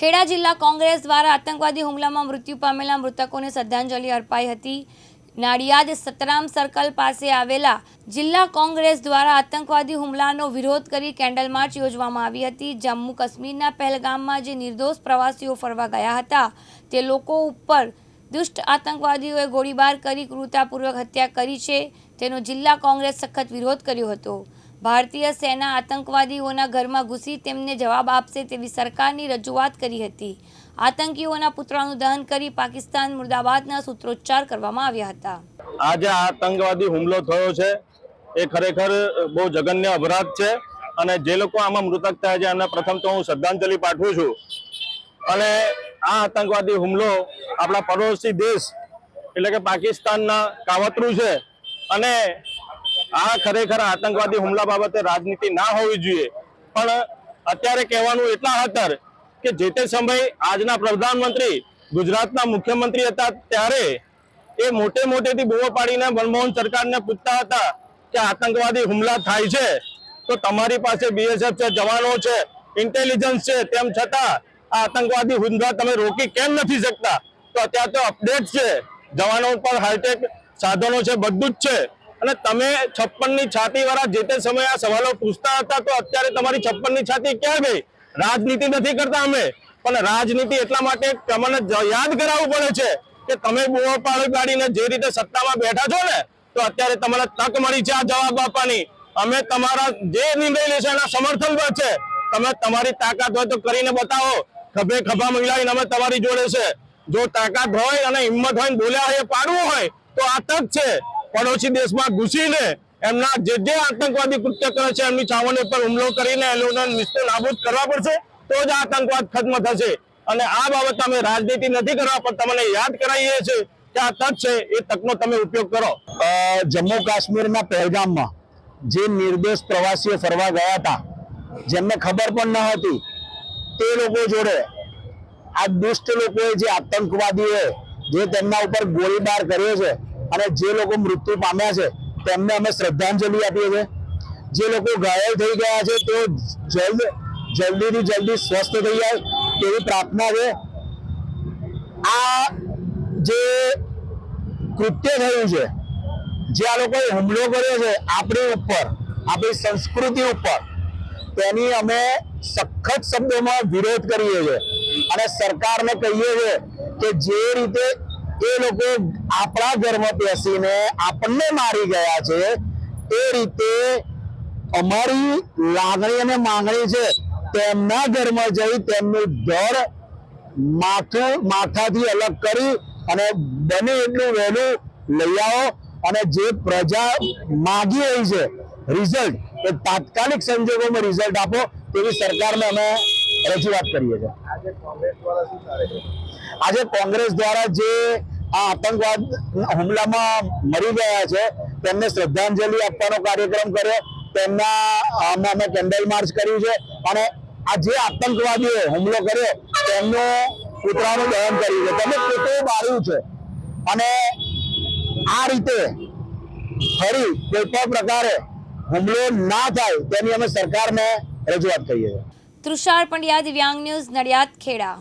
ખેડા જિલ્લા કોંગ્રેસ દ્વારા આતંકવાદી હુમલામાં મૃત્યુ પામેલા મૃતકોને શ્રદ્ધાંજલિ અર્પાઈ હતી. નાડિયાદ સતરામ સર્કલ પાસે આવેલા જિલ્લા કોંગ્રેસ દ્વારા આતંકવાદી હુમલાનો વિરોધ કરી કેન્ડલ માર્ચ યોજવામાં આવી હતી. જમ્મુ કાશ્મીરના પહેલગામમાં જે નિર્દોષ પ્રવાસીઓ ફરવા ગયા હતા, તે લોકો ઉપર દુષ્ટ આતંકવાદીઓએ ગોળીબાર કરી ક્રૂરતાપૂર્વક હત્યા કરી છે. તેનો જિલ્લા કોંગ્રેસ સખત વિરોધ કર્યો હતો. ભારતીય સેના આતંકવાદીઓના ઘરમાં ઘૂસી તેમને જવાબ આપશે તેવી સરકારની રજૂઆત કરી હતી. આતંકીઓના પુતળાનું દહન કરી પાકિસ્તાન મુર્દાબાદના સૂત્રોચ્ચાર કરવામાં આવ્યા હતા. આ આતંકવાદી હુમલો થયો છે. એ ખરેખર બહુ જઘન્ય અપરાધ છે અને જે લોકો આમાં મૃતક થયા છે, એમને પ્રથમ તો હું શ્રદ્ધાંજલિ પાઠવું છું. અને આ આતંકવાદી હુમલો આપણા પડોશી દેશ, એટલે કે પાકિસ્તાનના કાવતરું છે. અને આ ખરેખર આતંકવાદી હુમલા બાબતે રાજનીતિ ના હોવી જોઈએ. પણ અત્યારે કહેવાનું એટલા હતર કે જે તે સમયે આજના પ્રધાનમંત્રી, ગુજરાતના મુખ્યમંત્રી હતા ત્યારે એ મોટે મોટેથી બોવો પાડીને મનમોહન સરકારને પૂછતા હતા કે આતંકવાદી હુમલા થાય છે, તો તમારી પાસે બીએસએફ છે, જવાનો છે ઇન્ટેલિજન્સ છે, તેમ છતાં આ આતંકવાદી હુમલા તમે રોકી કેમ નથી શકતા? તો અત્યારે તો અપડેટ છે. જવાનો પર હાઈટેક સાધનો છે, બધું જ છે. અને તમે છપ્પનની છાતી વાળા જે તે સમયે આ સવાલો પૂછતા હતા, તો અત્યારે તમારી છપ્પનની છાતી ક્યાં ગઈ? રાજનીતિ નથી કરતા અમે. પણ રાજનીતિ એટલા માટે તમને યાદ કરાવવું પડે છે કે તમે બૂમો પાડી પાડીને જે રીતે સત્તામાં બેઠા છો ને, તો અત્યારે તમારે તક મળી છે આ જવાબ આપવાની. અમે તમારા જે નિર્ણય લેશો એના સમર્થન પર છે. તમે તમારી તાકાત હોય તો કરીને બતાવો. ખભે ખભા મિલાવીને અમે તમારી જોડે છે. જો તાકાત હોય અને હિંમત હોય બોલ્યા હોય પાડવું હોય, તો આ તક છે. પડોશી દેશમાં ઘૂસીને એમના જે જે આતંકવાદી કૃત્ય કરે છે, એમની છાવણી પર હુમલો કરીને એ લોકોને નિસ્તો નાબૂદ કરવા પડશે, તો જ આતંકવાદ ખત્મ થશે. અને આ બાબત અમે રાજનીતિ નથી કરવા, પણ તમને યાદ કરાવીએ છીએ કે આ તક છે, એ તકનો તમે ઉપયોગ કરો. જમ્મુ કાશ્મીરના પહેલગામમાં જે નિર્દોષ પ્રવાસીઓ ફરવા ગયા હતા, જેમને ખબર પણ ન હતી, તે લોકો જોડે આ દુષ્ટ લોકોએ જે આતંકવાદીઓએ જે તેમના ઉપર ગોળીબાર કર્યો છે અને જે લોકો મૃત્યુ પામ્યા છે, તેમને અમે શ્રદ્ધાંજલિ આપીએ છીએ. જે લોકો ઘાયલ થઈ ગયા છે, તેઓ જલ્દ, જલ્દીથી જલ્દી સ્વસ્થ થઈ જાય તેવી પ્રાર્થના છે. આ જે કૃત્ય થયું છે, જે આ લોકોએ હુમલો કર્યો છે, આપણી ઉપર, આપણી સંસ્કૃતિ ઉપર, તેની અમે સખત શબ્દોમાં વિરોધ કરીએ છીએ. અને સરકારને કહીએ છીએ કે જે રીતે એ લોકો આપણા ઘરમાં બેસીને આપણને મારી ગયા છે. એ રીતે અમારી લાગણી અને માંગણી છે, તેમના ઘરમાં જઈ તેમનું ઘર માથું, માથાથી અલગ કરી અને બને એટલું વહેલું લઈ આવો અને જે પ્રજા માગી રહી છે રિઝલ્ટ એ તાત્કાલિક સંજોગોમાં રિઝલ્ટ આપો તેવી સરકારને અમે રજૂઆત કરીએ છીએ. આજે કોંગ્રેસ દ્વારા જે આ આતંકવાદ હુમલામાં મરી ગયા છે, તેમને શ્રદ્ધાંજલિ આપવાનો કાર્યક્રમ કર્યો. તેમના અમે કેન્ડલ માર્ચ કર્યું છે અને આ જે આતંકવાદીઓ હુમલો કર્યો, તેમનું પુતળાનું દહન કર્યું છે. તમે પોતે બાળ્યું છે. અને આ રીતે ફરી કોઈ પણ પ્રકારે હુમલો ના થાય, તેની અમે સરકારને રજૂઆત કરીએ છીએ. તૃષાર પંડ્યા દિવ્યાંગ ન્યૂઝ નડિયાદ ખેડા